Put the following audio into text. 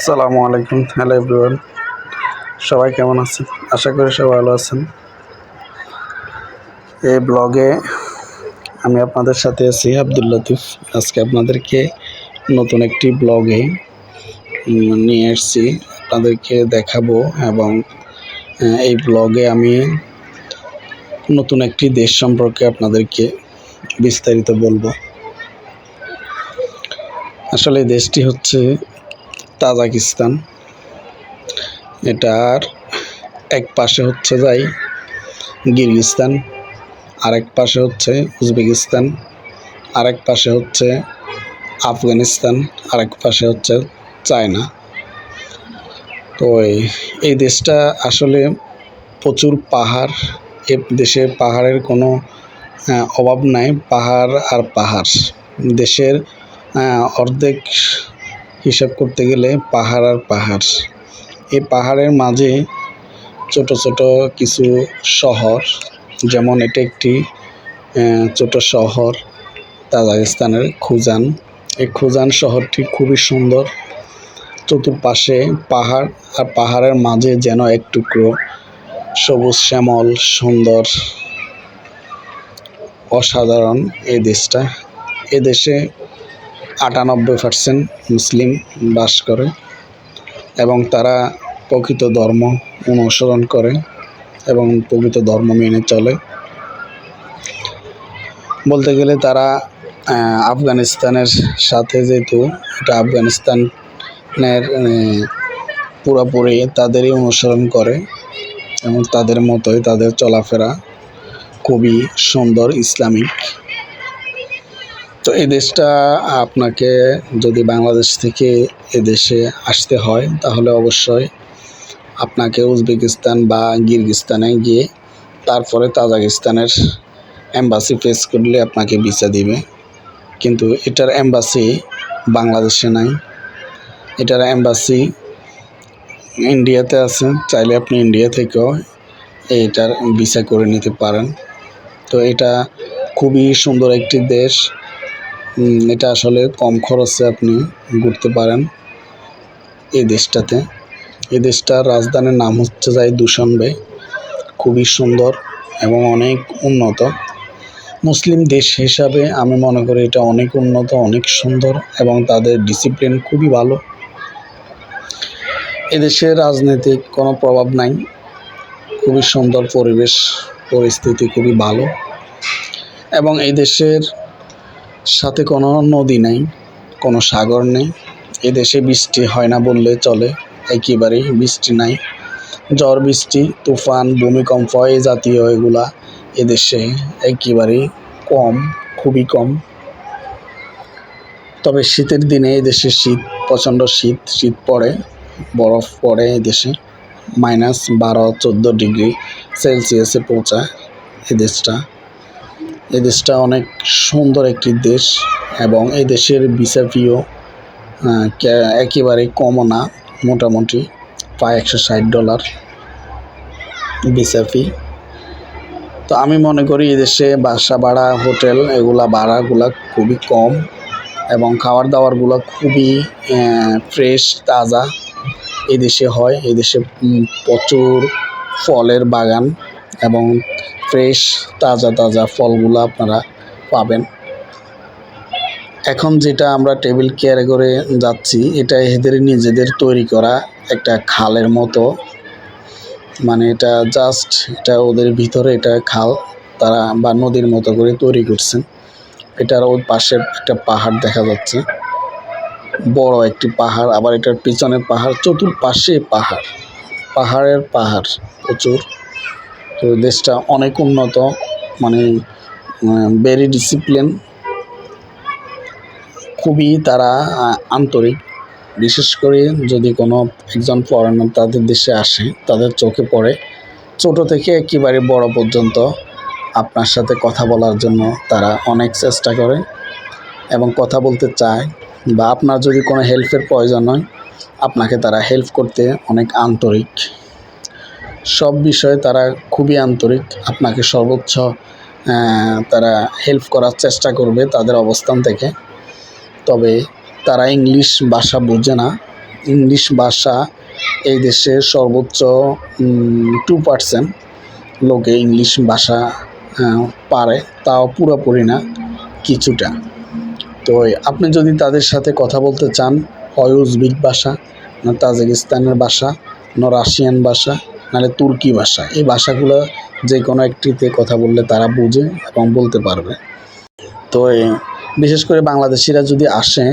আসসালামু আলাইকুম। Hello everyone সবাই কেমন আছেন? আশা করি সবাই ভালো আছেন। এই ব্লগে আমি আপনাদের সাথে আছি আব্দুল লতিফ। আজকে আপনাদেরকে নতুন একটি ব্লগে নিয়ে এসেছি আপনাদেরকে দেখাবো এবং এই ব্লগে আমি নতুন একটি দেশ সম্পর্কে আপনাদেরকে বিস্তারিত বলব। আসলে দেশটি হচ্ছে তাজাকিস্তান। এটার এক পাশে হচ্ছে যাই কিরগিস্তান আরেক পাশে হচ্ছে উজবেকিস্তান, আরেক পাশে হচ্ছে আফগানিস্তান, আরেক পাশে হচ্ছে চায়না। তো এই দেশটা আসলে প্রচুর পাহাড়, এ দেশে পাহাড়ের কোনো অভাব নাই, পাহাড় আর পাহাড়। দেশের অর্ধেক হিসাব করতে গেলে পাহাড় আর পাহাড়। এই পাহাড়ের মাঝে ছোট ছোট কিছু শহর, যেমন এটা একটি ছোট শহর তাজাকিস্তানের খুজান। এই খুজান শহরটি খুবই সুন্দর। চতুর্পাশে পাহাড় আর পাহাড়ের মাঝে যেন এক টুকরো সবুজ শ্যামল, সুন্দর, অসাধারণ এই দেশটা। এ দেশে আটানব্বই পার্সেন্ট মুসলিম বাস করে এবং তারা প্রকৃত ধর্ম অনুসরণ করে এবং প্রকৃত ধর্ম মেনে চলে। বলতে গেলে তারা আফগানিস্তানের সাথে যেহেতু এটা আফগানিস্তানের পুরোপুরি তাদেরই অনুসরণ করে এবং তাদের মতোই তাদের চলাফেরা খুবই সুন্দর, ইসলামিক। তো এই দেশটা আপনাকে যদি বাংলাদেশ থেকে এ দেশে আসতে হয়, তাহলে অবশ্যই আপনাকে উজবেকিস্তান বা কিরগিস্তানে গিয়ে তারপরে তাজাকিস্তানের এম্বাসি ফেস করলে আপনাকে ভিসা দিবে। কিন্তু এটার এম্বাসি বাংলাদেশে নাই। এটার এম্বাসি ইন্ডিয়াতে আছে, চাইলে আপনি ইন্ডিয়া থেকেও এটার ভিসা করে নিতে পারেন। তো এটা খুবই সুন্দর একটি দেশ। এটা আসলে কম খরচে আপনি ঘুরতে পারেন এই দেশটাতে। এই দেশটার রাজধানীর নাম হচ্ছে যাই দূষণবে খুবই সুন্দর এবং অনেক উন্নত। মুসলিম দেশ হিসাবে আমি মনে করি এটা অনেক উন্নত, অনেক সুন্দর এবং তাদের ডিসিপ্লিন খুবই ভালো। এদেশে রাজনৈতিক কোনো প্রভাব নাই। খুবই সুন্দর পরিবেশ, পরিস্থিতি খুবই ভালো। এবং এই দেশের সাথে কোনো নদী নেই, কোনো সাগর নেই। এ দেশে বৃষ্টি হয় না বললে চলে, একেবারেই বৃষ্টি নাই। ঝড় বৃষ্টি, তুফান, ভূমিকম্প এই জাতীয় এগুলা এদেশে একেবারেই কম, খুবই কম। তবে শীতের দিনে এই দেশে শীত, প্রচণ্ড শীত শীত পড়ে, বরফ পড়ে এই দেশে মাইনাস বারো, চোদ্দ ডিগ্রি সেলসিয়াসে পৌঁছায় এই দেশটা এই দেশটা অনেক সুন্দর একটি দেশ এবং এই দেশের ভিসা ফিও একেবারে কমও না, মোটামুটি প্রায় একশো ষাট ডলার ভিসা ফি তো আমি মনে করি এদেশে বাসা ভাড়া, হোটেল এগুলা ভাড়াগুলা খুবই কম এবং খাবার দাবারগুলো খুবই ফ্রেশ তাজা। এদেশে হয় এদেশে প্রচুর ফলের বাগান। এবং ফ্রেশ তাজা তাজা ফলগুলো আপনারা পাবেন। এখন যেটা আমরা টেবিল কেয়ারে করে যাচ্ছি, এটা এদের নিজেদের তৈরি করা একটা খালের মতো। মানে এটা জাস্ট এটা ওদের ভিতরে এটা খাল, তারা বা নদীর মতো করে তৈরি করছেন। এটার ওই পাশে একটা পাহাড় দেখা যাচ্ছে। বড় একটি পাহাড়, আবার এটার পিছনে পাহাড় চতুর্পাশে পাহাড়। পাহাড়ের পাহাড় প্রচুর। তো দেশটা অনেক উন্নত মানে ভেরি ডিসিপ্লিন খুবই তারা আন্তরিক। বিশেষ করে যদি কোনো একজন ফরেনার তাদের দেশে আসে, তাদের চোখে পড়ে, ছোট থেকে একেবারে বড় পর্যন্ত আপনার সাথে কথা বলার জন্য তারা অনেক চেষ্টা করে এবং কথা বলতে চায় বা আপনার যদি কোনো হেল্পের প্রয়োজন হয়, আপনাকে তারা হেল্প করতে অনেক আন্তরিক। সব বিষয়ে তারা খুবই আন্তরিক। আপনাকে সর্বোচ্চ তারা হেল্প করার চেষ্টা করবে তাদের অবস্থান থেকে। তবে তারা ইংলিশ ভাষা বোঝে না। ইংলিশ ভাষা এই দেশে সর্বোচ্চ টু পার্সেন্ট লোকে ইংলিশ ভাষা পারে। তাও পুরোপুরি না, কিছুটা। তো আপনি যদি তাদের সাথে কথা বলতে চান হয় উজবেক ভাষা না তাজিকিস্তানের ভাষা, না রাশিয়ান ভাষা নাহলে তুর্কি ভাষা। এই ভাষাগুলো যে কোনো একটিতে কথা বললে তারা বুঝে এবং বলতে পারবে। তো বিশেষ করে বাংলাদেশিরা যদি আসে